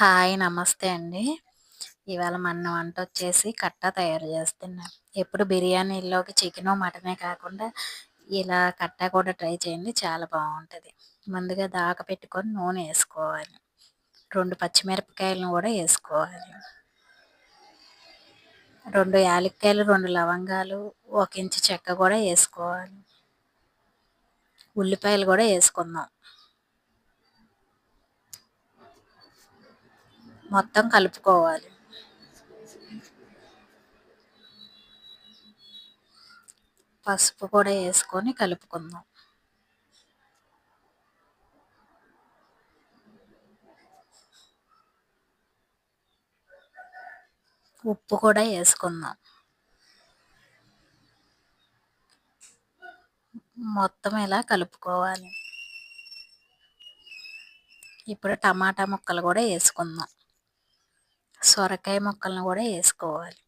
Hi నమస్తే అండి. ఇవాళ మన వంట వచ్చేసి కట్టా తయారు చేస్తున్నాం. ఎప్పుడు బిర్యానీలోకి చికెను మటనే కాకుండా ఇలా కట్టా కూడా ట్రై చేయండి చాలా బాగుంటుంది. ముందుగా దాక పెట్టుకొని నూనె వేసుకోవాలి. రెండు పచ్చిమిరపకాయలను కూడా వేసుకోవాలి. రెండు యాలక్కాయలు రెండు లవంగాలు ఒక ఇంచు చెక్క కూడా వేసుకోవాలి. ఉల్లిపాయలు కూడా వేసుకుందాం. మొత్తం కలుపుకోవాలి. పసుపు కూడా వేసుకొని కలుపుకుందాం. ఉప్పు కూడా వేసుకుందాం. మొత్తం ఇలా కలుపుకోవాలి. ఇప్పుడు టమాటా ముక్కలు కూడా వేసుకుందాం. సొరకాయ ముక్కలను కూడా వేసుకోవాలి.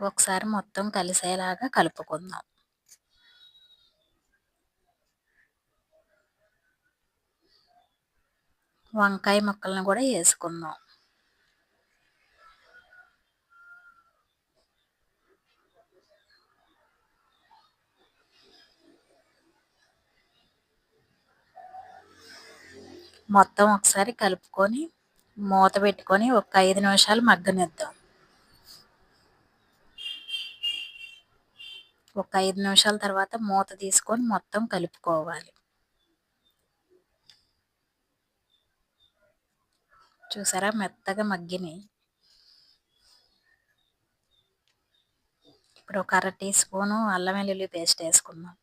ఒకసారి మొత్తం కలిసేలాగా కలుపుకుందాం. వంకాయ ముక్కలను కూడా వేసుకుందాం. మొత్తం ఒకసారి కలుపుకొని మూత పెట్టుకొని ఒక ఐదు నిమిషాలు మగ్గనిద్దాం. ఒక ఐదు నిమిషాల తర్వాత మూత తీసుకొని మొత్తం కలుపుకోవాలి. చూసారా? మెత్తగా మగ్గినాయి. ఇప్పుడు ఒక అర టీ స్పూను అల్లం వెల్లుల్లి పేస్ట్ వేసుకుందాం.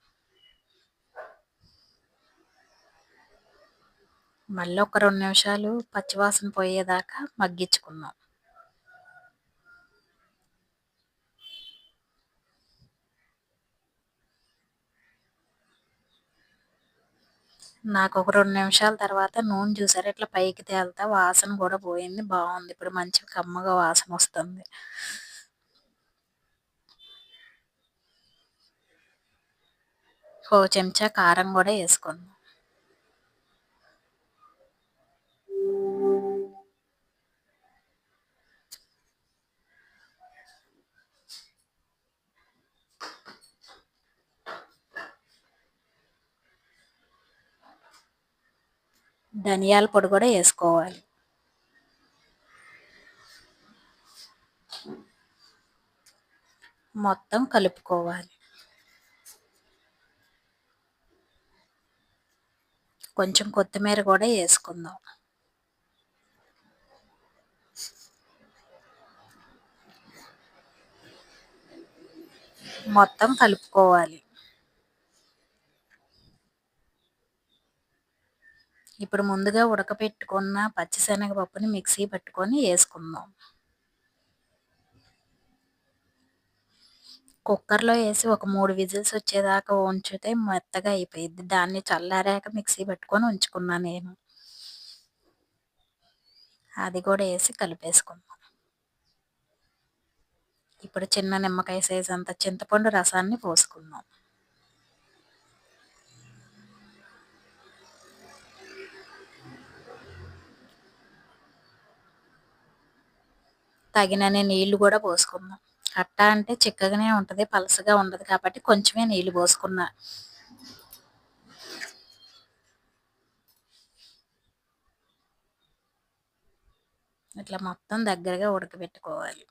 మళ్ళీ ఒక రెండు నిమిషాలు పచ్చివాసన పోయేదాకా మగ్గించుకుందాం. నాకు ఒక రెండు నిమిషాల తర్వాత నూనె చూసారు? ఇట్లా పైకి తేలితే వాసన కూడా పోయింది. బాగుంది. ఇప్పుడు మంచి కమ్మగా వాసన వస్తుంది. ఓ చెంచా కారం కూడా వేసుకుందాం. ధనియాల పొడి కూడా వేసుకోవాలి. మొత్తం కలుపుకోవాలి. కొంచెం కొత్తిమీర కూడా వేసుకుందాం. మొత్తం కలుపుకోవాలి. ఇప్పుడు ముందుగా ఉడకపెట్టుకున్న పచ్చిశనగపప్పుని మిక్సీ పట్టుకొని వేసుకుందాం. కుక్కర్లో వేసి ఒక మూడు విజిల్స్ వచ్చేదాకా ఉంచితే మెత్తగా అయిపోయింది దాన్ని చల్లారాక మిక్సీ పట్టుకొని ఉంచుకున్నాను నేను. అది కూడా వేసి కలిపేసుకుందాం. ఇప్పుడు చిన్న నిమ్మకాయ సైజ్ అంత చింతపండు రసాన్ని పోసుకుందాం. తగినన్ని నీళ్ళు కూడా పోసుకుందాం. కట్ట అంటే చిక్కగానే ఉంటుంది పలసగా ఉండదు కాబట్టి కొంచెమే నీళ్ళు పోసుకున్నా. ఇట్లా మొత్తం దగ్గరగా ఉడకబెట్టుకోవాలి.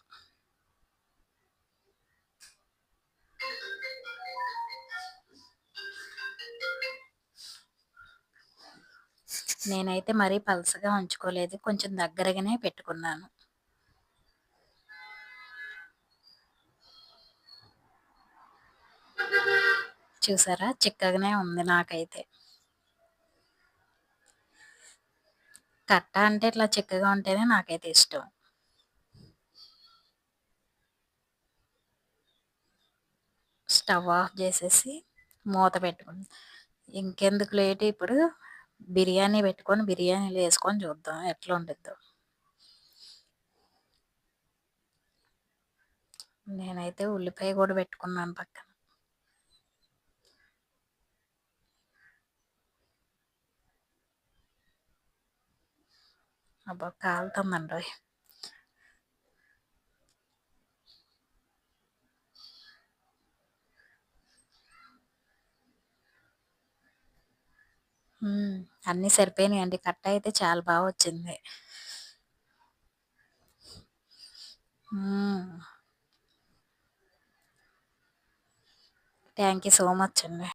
నేనైతే మరీ పలసగా ఉంచుకోలేదు కొంచెం దగ్గరగానే పెట్టుకున్నాను. చూసారా? చిక్కగానే ఉంది నాకైతే. కట్ట అంటే ఇట్లా చిక్కగా ఉంటేనే నాకైతే ఇష్టం. స్టవ్ ఆఫ్ చేసేసి మూత పెట్టుకుంది ఇంకెందుకు లేట్ ఇప్పుడు? బిర్యానీ పెట్టుకొని బిర్యానీలు వేసుకొని చూద్దాం ఎట్లా ఉంటుందో నేనైతే ఉల్లిపాయ కూడా పెట్టుకున్నాను పక్కన. అబ్బా కాలుతుందండి హ్మ్. Mm, అన్నీ సరిపోయినాయండి. కట్ట అయితే చాలా బా వచ్చింది. హ్మ్. థ్యాంక్ యూ సో మచ్ అండి.